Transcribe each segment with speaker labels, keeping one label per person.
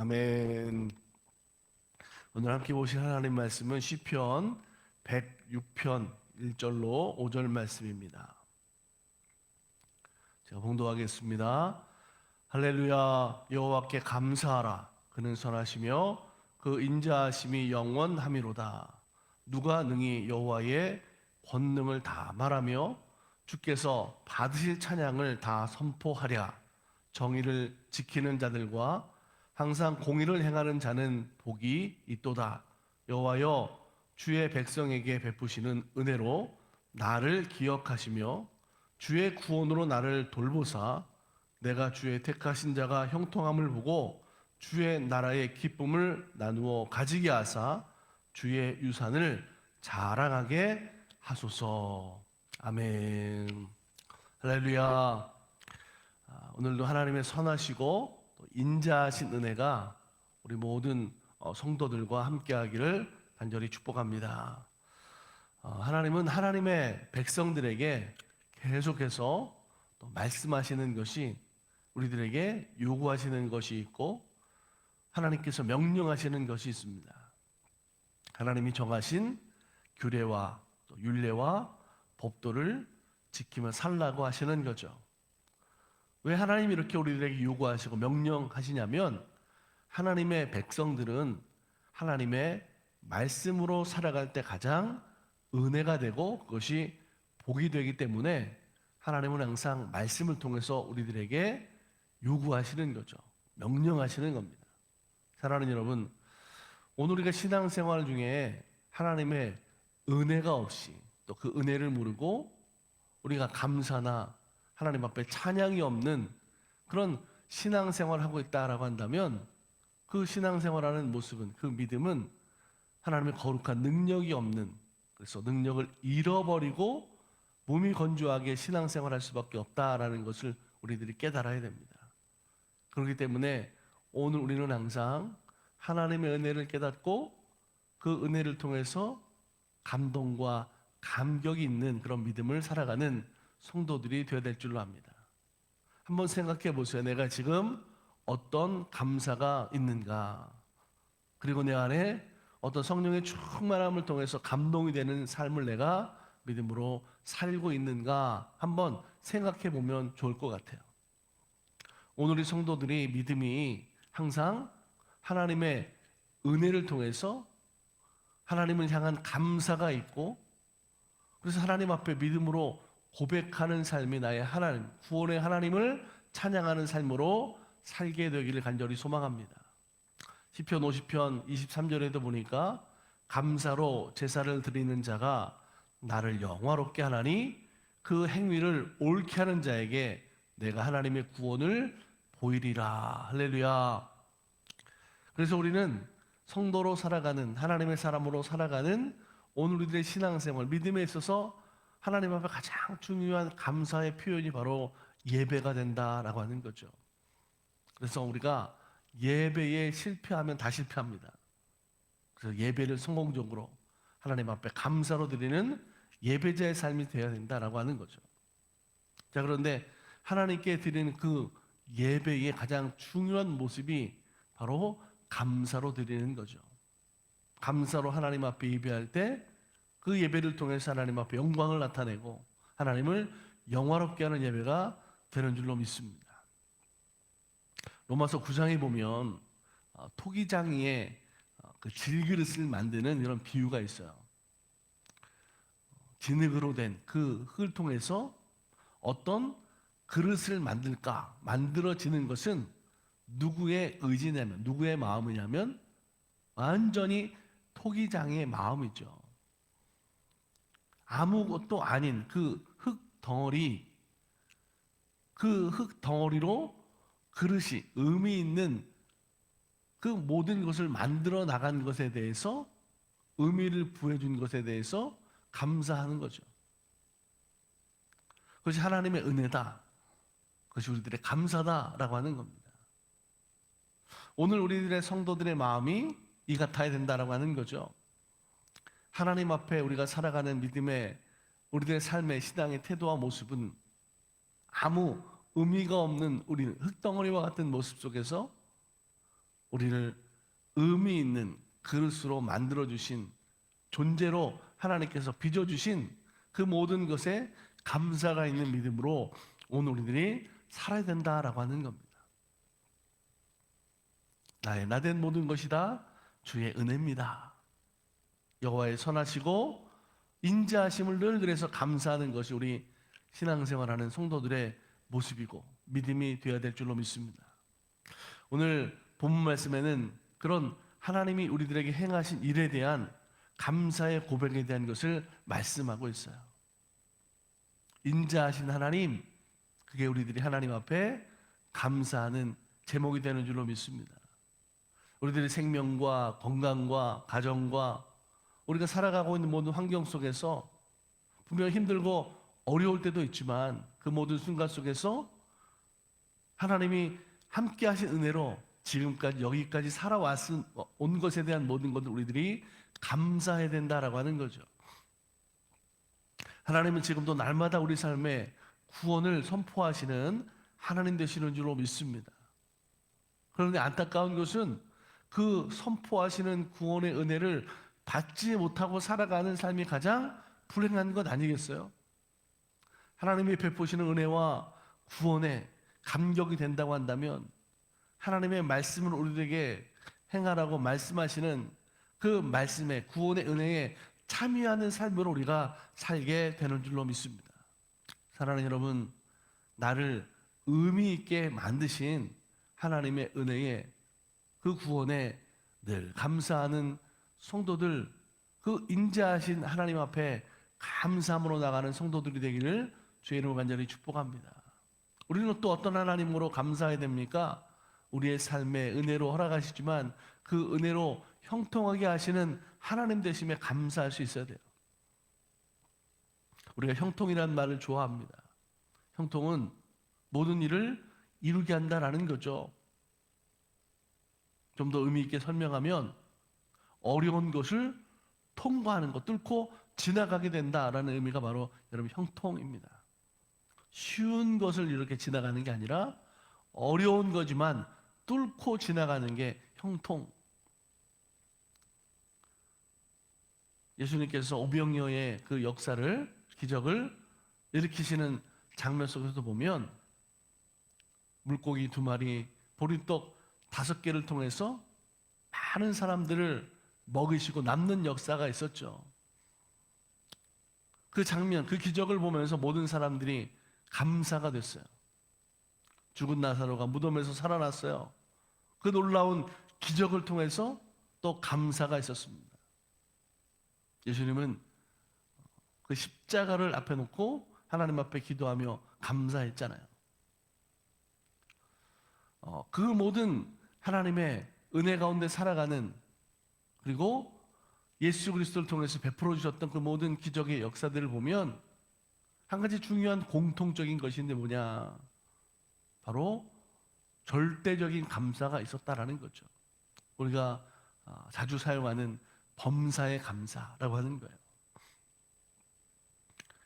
Speaker 1: 아멘. 오늘 함께 보실 하나님 말씀은 시편 106편 1절로 5절 말씀입니다. 제가 봉독하겠습니다. 할렐루야 여호와께 감사하라 그는 선하시며 그 인자하심이 영원함이로다. 누가 능히 여호와의 권능을 다 말하며 주께서 받으실 찬양을 다 선포하랴. 정의를 지키는 자들과 항상 공의를 행하는 자는 복이 있도다. 여호와여 주의 백성에게 베푸시는 은혜로 나를 기억하시며 주의 구원으로 나를 돌보사 내가 주의 택하신 자가 형통함을 보고 주의 나라의 기쁨을 나누어 가지게 하사 주의 유산을 자랑하게 하소서. 아멘. 할렐루야. 아, 오늘도 하나님의 선하시고 또 인자하신 은혜가 우리 모든 어, 성도들과 함께하기를 간절히 축복합니다. 어, 하나님은 하나님의 백성들에게 계속해서 또 말씀하시는 것이 우리들에게 요구하시는 것이 있고 하나님께서 명령하시는 것이 있습니다. 하나님이 정하신 규례와 또 율례와 법도를 지키며 살라고 하시는 거죠. 왜 하나님이 이렇게 우리들에게 요구하시고 명령하시냐면 하나님의 백성들은 하나님의 말씀으로 살아갈 때 가장 은혜가 되고 그것이 복이 되기 때문에 하나님은 항상 말씀을 통해서 우리들에게 요구하시는 거죠. 명령하시는 겁니다. 사랑하는 여러분, 오늘 우리가 신앙생활 중에 하나님의 은혜가 없이 또 그 은혜를 모르고 우리가 감사나 하나님 앞에 찬양이 없는 그런 신앙생활을 하고 있다라고 한다면 그 신앙생활하는 모습은 그 믿음은 하나님의 거룩한 능력이 없는 그래서 능력을 잃어버리고 몸이 건조하게 신앙생활할 수밖에 없다라는 것을 우리들이 깨달아야 됩니다. 그렇기 때문에 오늘 우리는 항상 하나님의 은혜를 깨닫고 그 은혜를 통해서 감동과 감격이 있는 그런 믿음을 살아가는 성도들이 되어야 될 줄로 압니다. 한번 생각해 보세요. 내가 지금 어떤 감사가 있는가? 그리고 내 안에 어떤 성령의 충만함을 통해서 감동이 되는 삶을 내가 믿음으로 살고 있는가? 한번 생각해 보면 좋을 것 같아요. 오늘 이 성도들이 믿음이 항상 하나님의 은혜를 통해서 하나님을 향한 감사가 있고 그래서 하나님 앞에 믿음으로 고백하는 삶이 나의 하나님, 구원의 하나님을 찬양하는 삶으로 살게 되기를 간절히 소망합니다. 시편 50편 23절에도 보니까 감사로 제사를 드리는 자가 나를 영화롭게 하나니 그 행위를 옳게 하는 자에게 내가 하나님의 구원을 보이리라. 할렐루야. 그래서 우리는 성도로 살아가는 하나님의 사람으로 살아가는 오늘 우리들의 신앙생활 믿음에 있어서 하나님 앞에 가장 중요한 감사의 표현이 바로 예배가 된다라고 하는 거죠. 그래서 우리가 예배에 실패하면 다 실패합니다. 그래서 예배를 성공적으로 하나님 앞에 감사로 드리는 예배자의 삶이 되어야 된다라고 하는 거죠. 자, 그런데 하나님께 드리는 그 예배의 가장 중요한 모습이 바로 감사로 드리는 거죠. 감사로 하나님 앞에 예배할 때 그 예배를 통해서 하나님 앞에 영광을 나타내고 하나님을 영화롭게 하는 예배가 되는 줄로 믿습니다. 로마서 9장에 보면 어, 토기장이의 어, 그 질그릇을 만드는 이런 비유가 있어요. 진흙으로 된 그 흙을 통해서 어떤 그릇을 만들까 만들어지는 것은 누구의 의지냐면 누구의 마음이냐면 완전히 토기장의 마음이죠. 아무것도 아닌 그 흙 덩어리 그 흙 덩어리로 그릇이 의미 있는 그 모든 것을 만들어 나간 것에 대해서 의미를 부여준 것에 대해서 감사하는 거죠. 그것이 하나님의 은혜다. 그것이 우리들의 감사다라고 하는 겁니다. 오늘 우리들의 성도들의 마음이 이 같아야 된다라고 하는 거죠. 하나님 앞에 우리가 살아가는 믿음의 우리들의 삶의 신앙의 태도와 모습은 아무 의미가 없는 우리는 흙덩어리와 같은 모습 속에서 우리를 의미 있는 그릇으로 만들어 주신 존재로 하나님께서 빚어 주신 그 모든 것에 감사가 있는 믿음으로 오늘 우리들이 살아야 된다라고 하는 겁니다. 나의 나된 모든 것이 다 주의 은혜입니다. 여호와의 선하시고 인자하심을 늘 그래서 감사하는 것이 우리 신앙생활하는 성도들의 모습이고 믿음이 되어야 될 줄로 믿습니다. 오늘 본문 말씀에는 그런 하나님이 우리들에게 행하신 일에 대한 감사의 고백에 대한 것을 말씀하고 있어요. 인자하신 하나님, 그게 우리들이 하나님 앞에 감사하는 제목이 되는 줄로 믿습니다. 우리들의 생명과 건강과 가정과 우리가 살아가고 있는 모든 환경 속에서 분명 힘들고 어려울 때도 있지만 그 모든 순간 속에서 하나님이 함께 하신 은혜로 지금까지 여기까지 살아왔은 온 것에 대한 모든 것을 우리들이 감사해야 된다라고 하는 거죠. 하나님은 지금도 날마다 우리 삶에 구원을 선포하시는 하나님 되시는 줄로 믿습니다. 그런데 안타까운 것은 그 선포하시는 구원의 은혜를 받지 못하고 살아가는 삶이 가장 불행한 것 아니겠어요? 하나님이 베푸시는 은혜와 구원에 감격이 된다고 한다면 하나님의 말씀을 우리에게 행하라고 말씀하시는 그 말씀에 구원의 은혜에 참여하는 삶으로 우리가 살게 되는 줄로 믿습니다. 사랑하는 여러분, 나를 의미 있게 만드신 하나님의 은혜에 그 구원에 늘 감사하는 성도들 그 인자하신 하나님 앞에 감사함으로 나가는 성도들이 되기를 주의 이름으로 간절히 축복합니다. 우리는 또 어떤 하나님으로 감사해야 됩니까? 우리의 삶에 은혜로 허락하시지만 그 은혜로 형통하게 하시는 하나님 되심에 감사할 수 있어야 돼요. 우리가 형통이라는 말을 좋아합니다. 형통은 모든 일을 이루게 한다라는 거죠. 좀 더 의미 있게 설명하면 어려운 것을 통과하는 것, 뚫고 지나가게 된다라는 의미가 바로 여러분 형통입니다. 쉬운 것을 이렇게 지나가는 게 아니라 어려운 거지만 뚫고 지나가는 게 형통. 예수님께서 오병이어의 그 역사를 기적을 일으키시는 장면 속에서 보면 물고기 두 마리, 보리떡 다섯 개를 통해서 많은 사람들을 먹이시고 남는 역사가 있었죠. 그 장면, 그 기적을 보면서 모든 사람들이 감사가 됐어요. 죽은 나사로가 무덤에서 살아났어요. 그 놀라운 기적을 통해서 또 감사가 있었습니다. 예수님은 그 십자가를 앞에 놓고 하나님 앞에 기도하며 감사했잖아요. 어, 그 모든 하나님의 은혜 가운데 살아가는 그리고 예수 그리스도를 통해서 베풀어 주셨던 그 모든 기적의 역사들을 보면 한 가지 중요한 공통적인 것인데 뭐냐? 바로 절대적인 감사가 있었다라는 거죠. 우리가 아, 자주 사용하는 범사의 감사라고 하는 거예요.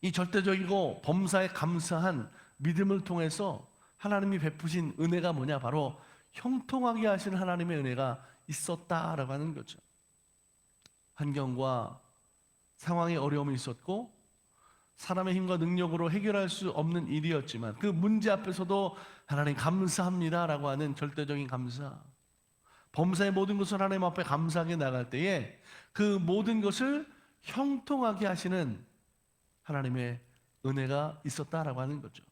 Speaker 1: 이 절대적이고 범사에 감사한 믿음을 통해서 하나님이 베푸신 은혜가 뭐냐? 바로 형통하게 하신 하나님의 은혜가 있었다라고 하는 거죠. 환경과 상황에 어려움이 있었고 사람의 힘과 능력으로 해결할 수 없는 일이었지만 그 문제 앞에서도 하나님 감사합니다라고 하는 절대적인 감사. 범사의 모든 것을 하나님 앞에 감사하게 나갈 때에 그 모든 것을 형통하게 하시는 하나님의 은혜가 있었다라고 하는 거죠.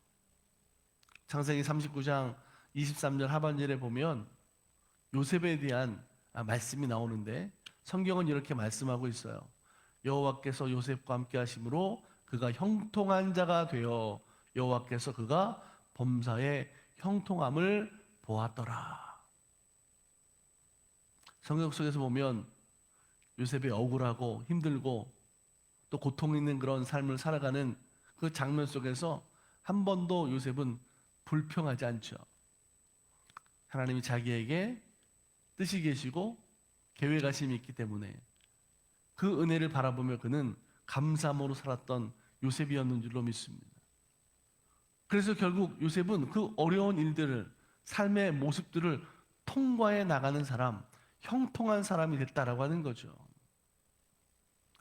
Speaker 1: 창세기 39장 23절 하반절에 보면 요셉에 대한 아, 말씀이 나오는데 성경은 이렇게 말씀하고 있어요. 여호와께서 요셉과 함께 하심으로 그가 형통한 자가 되어 여호와께서 그가 범사의 형통함을 보았더라. 성경 속에서 보면 요셉이 억울하고 힘들고 또 고통 있는 그런 삶을 살아가는 그 장면 속에서 한 번도 요셉은 불평하지 않죠. 하나님이 자기에게 뜻이 계시고 계획하심이 있기 때문에 그 은혜를 바라보며 그는 감사함으로 살았던 요셉이었는 줄로 믿습니다. 그래서 결국 요셉은 그 어려운 일들을 삶의 모습들을 통과해 나가는 사람, 형통한 사람이 됐다라고 하는 거죠.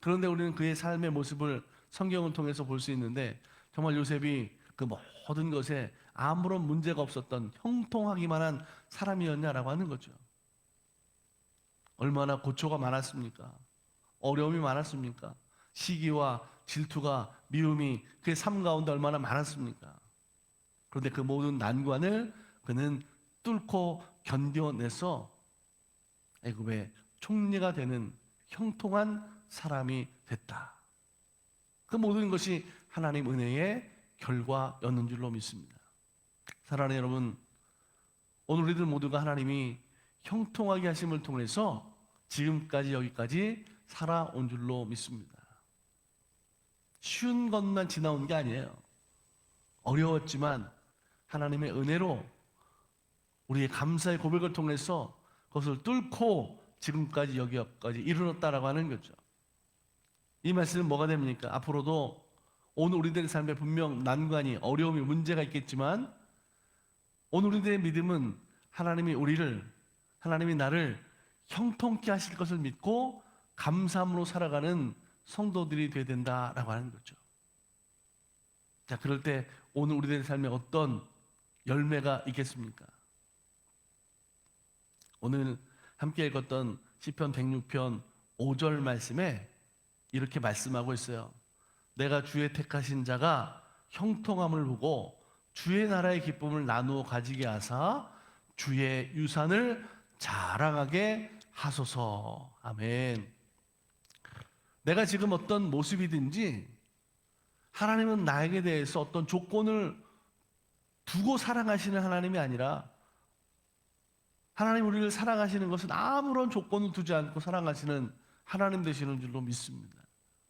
Speaker 1: 그런데 우리는 그의 삶의 모습을 성경을 통해서 볼 수 있는데 정말 요셉이 그 모든 것에 아무런 문제가 없었던 형통하기만 한 사람이었냐라고 하는 거죠. 얼마나 고초가 많았습니까? 어려움이 많았습니까? 시기와 질투가 미움이 그의 삶 가운데 얼마나 많았습니까? 그런데 그 모든 난관을 그는 뚫고 견뎌내서 애굽의 총리가 되는 형통한 사람이 됐다. 그 모든 것이 하나님 은혜의 결과였는 줄로 믿습니다. 사랑하는 여러분, 오늘 우리들 모두가 하나님이 형통하게 하심을 통해서 지금까지 여기까지 살아온 줄로 믿습니다. 쉬운 것만 지나온 게 아니에요. 어려웠지만 하나님의 은혜로 우리의 감사의 고백을 통해서 그것을 뚫고 지금까지 여기까지 이르렀다라고 하는 거죠. 이 말씀은 뭐가 됩니까? 앞으로도 오늘 우리들의 삶에 분명 난관이 어려움이 문제가 있겠지만 오늘 우리들의 믿음은 하나님이 우리를 하나님이 나를 형통케 하실 것을 믿고 감사함으로 살아가는 성도들이 되어야 된다라고 하는 거죠. 자, 그럴 때 오늘 우리들의 삶에 어떤 열매가 있겠습니까? 오늘 함께 읽었던 시편 106편 5절 말씀에 이렇게 말씀하고 있어요. 내가 주의 택하신 자가 형통함을 보고 주의 나라의 기쁨을 나누어 가지게 하사 주의 유산을 자랑하게 하소서. 아멘. 내가 지금 어떤 모습이든지 하나님은 나에게 대해서 어떤 조건을 두고 사랑하시는 하나님이 아니라 하나님 우리를 사랑하시는 것은 아무런 조건을 두지 않고 사랑하시는 하나님 되시는 줄로 믿습니다.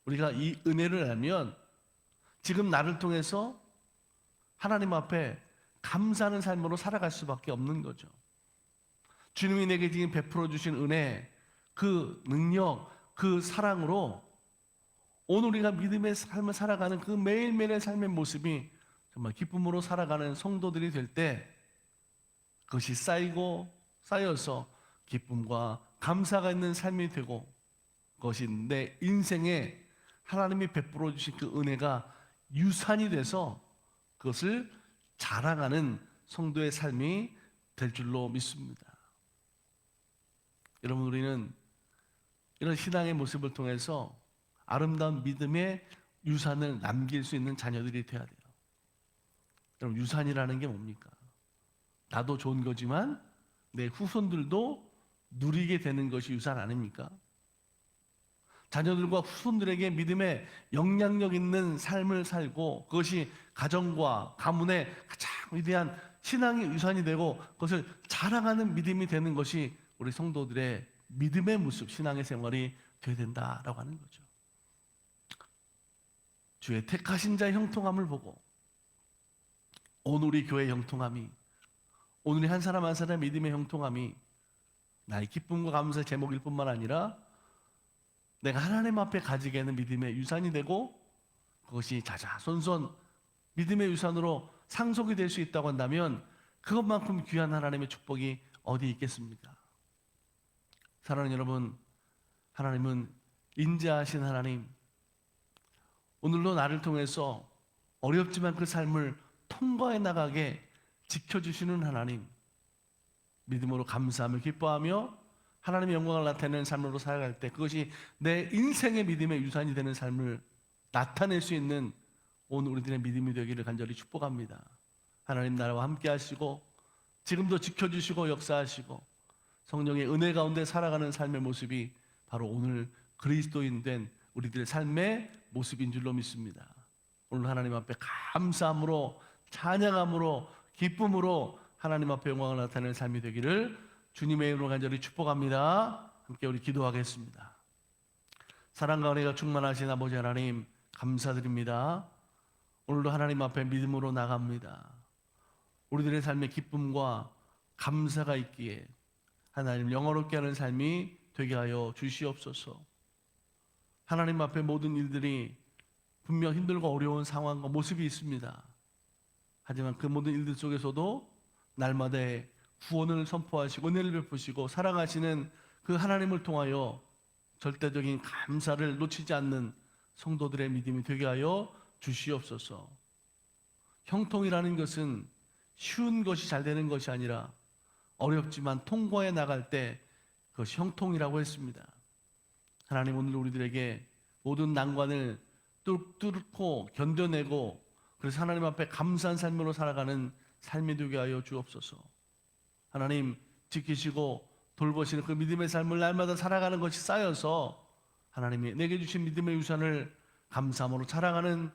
Speaker 1: 우리가 이 은혜를 알면 지금 나를 통해서 하나님 앞에 감사하는 삶으로 살아갈 수밖에 없는 거죠. 주님이 내게 지금 베풀어 주신 은혜, 그 능력, 그 사랑으로 오늘 우리가 믿음의 삶을 살아가는 그 매일매일의 삶의 모습이 정말 기쁨으로 살아가는 성도들이 될 때 그것이 쌓이고 쌓여서 기쁨과 감사가 있는 삶이 되고 그것이 내 인생에 하나님이 베풀어 주신 그 은혜가 유산이 돼서 그것을 자랑하는 성도의 삶이 될 줄로 믿습니다. 여러분 우리는 이런 신앙의 모습을 통해서 아름다운 믿음의 유산을 남길 수 있는 자녀들이 되어야 돼요. 여러분 유산이라는 게 뭡니까? 나도 좋은 거지만 내 후손들도 누리게 되는 것이 유산 아닙니까? 자녀들과 후손들에게 믿음의 영향력 있는 삶을 살고 그것이 가정과 가문의 가장 위대한 신앙의 유산이 되고 그것을 자랑하는 믿음이 되는 것이 우리 성도들의 믿음의 모습, 신앙의 생활이 되어야 된다라고 하는 거죠. 주의 택하신 자의 형통함을 보고 오늘 우리 교회의 형통함이 오늘의 한 사람 한 사람 믿음의 형통함이 나의 기쁨과 감사의 제목일 뿐만 아니라 내가 하나님 앞에 가지게 하는 믿음의 유산이 되고 그것이 자자손손 믿음의 유산으로 상속이 될 수 있다고 한다면 그것만큼 귀한 하나님의 축복이 어디 있겠습니까? 사랑하는 여러분, 하나님은 인자하신 하나님, 오늘도 나를 통해서 어렵지만 그 삶을 통과해 나가게 지켜주시는 하나님, 믿음으로 감사함을 기뻐하며 하나님의 영광을 나타내는 삶으로 살아갈 때 그것이 내 인생의 믿음의 유산이 되는 삶을 나타낼 수 있는 오늘 우리들의 믿음이 되기를 간절히 축복합니다. 하나님 나라와 함께 하시고 지금도 지켜주시고 역사하시고 성령의 은혜 가운데 살아가는 삶의 모습이 바로 오늘 그리스도인 된 우리들의 삶의 모습인 줄로 믿습니다. 오늘 하나님 앞에 감사함으로 찬양함으로 기쁨으로 하나님 앞에 영광을 나타내는 삶이 되기를 주님의 이름으로 간절히 축복합니다. 함께 우리 기도하겠습니다. 사랑과 은혜가 충만하신 아버지 하나님 감사드립니다. 오늘도 하나님 앞에 믿음으로 나갑니다. 우리들의 삶에 기쁨과 감사가 있기에 하나님 영어롭게 하는 삶이 되게 하여 주시옵소서. 하나님 앞에 모든 일들이 분명 힘들고 어려운 상황과 모습이 있습니다. 하지만 그 모든 일들 속에서도 날마다의 구원을 선포하시고 은혜를 베푸시고 사랑하시는 그 하나님을 통하여 절대적인 감사를 놓치지 않는 성도들의 믿음이 되게 하여 주시옵소서. 형통이라는 것은 쉬운 것이 잘 되는 것이 아니라 어렵지만 통과해 나갈 때 그것이 형통이라고 했습니다. 하나님 오늘 우리들에게 모든 난관을 뚫- 뚫고 견뎌내고 그래서 하나님 앞에 감사한 삶으로 살아가는 삶이 되게 하여 주옵소서. 하나님 지키시고 돌보시는 그 믿음의 삶을 날마다 살아가는 것이 쌓여서 하나님이 내게 주신 믿음의 유산을 감사함으로 살아가는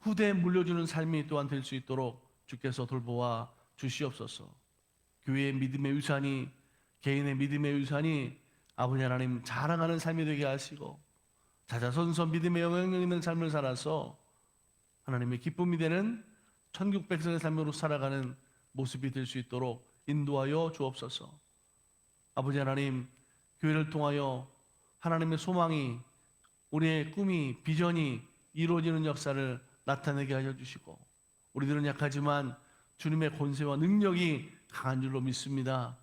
Speaker 1: 후대에 물려주는 삶이 또한 될 수 있도록 주께서 돌보아 주시옵소서. 교회의 믿음의 유산이 개인의 믿음의 유산이 아버지 하나님 자랑하는 삶이 되게 하시고 자자손손 믿음의 영향력 있는 삶을 살아서 하나님의 기쁨이 되는 천국 백성의 삶으로 살아가는 모습이 될 수 있도록 인도하여 주옵소서. 아버지 하나님, 교회를 통하여 하나님의 소망이 우리의 꿈이 비전이 이루어지는 역사를 나타내게 하여 주시고 우리들은 약하지만 주님의 권세와 능력이 강한 줄로 믿습니다.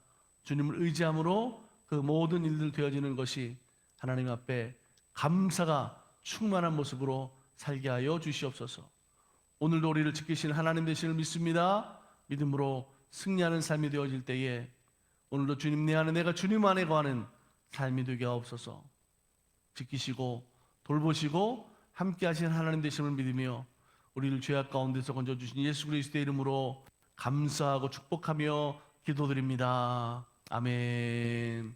Speaker 1: 주님을 의지함으로 그 모든 일들 되어지는 것이 하나님 앞에 감사가 충만한 모습으로 살게 하여 주시옵소서. 오늘도 우리를 지키신 하나님 되시를 믿습니다. 믿음으로 승리하는 삶이 되어질 때에 오늘도 주님 내 안에 내가 주님 안에 거하는 삶이 되게 하옵소서. 지키시고 돌보시고 함께 하신 하나님 되심을 믿으며 우리를 죄악 가운데서 건져 주신 예수 그리스도의 이름으로 감사하고 축복하며 기도드립니다. 아멘.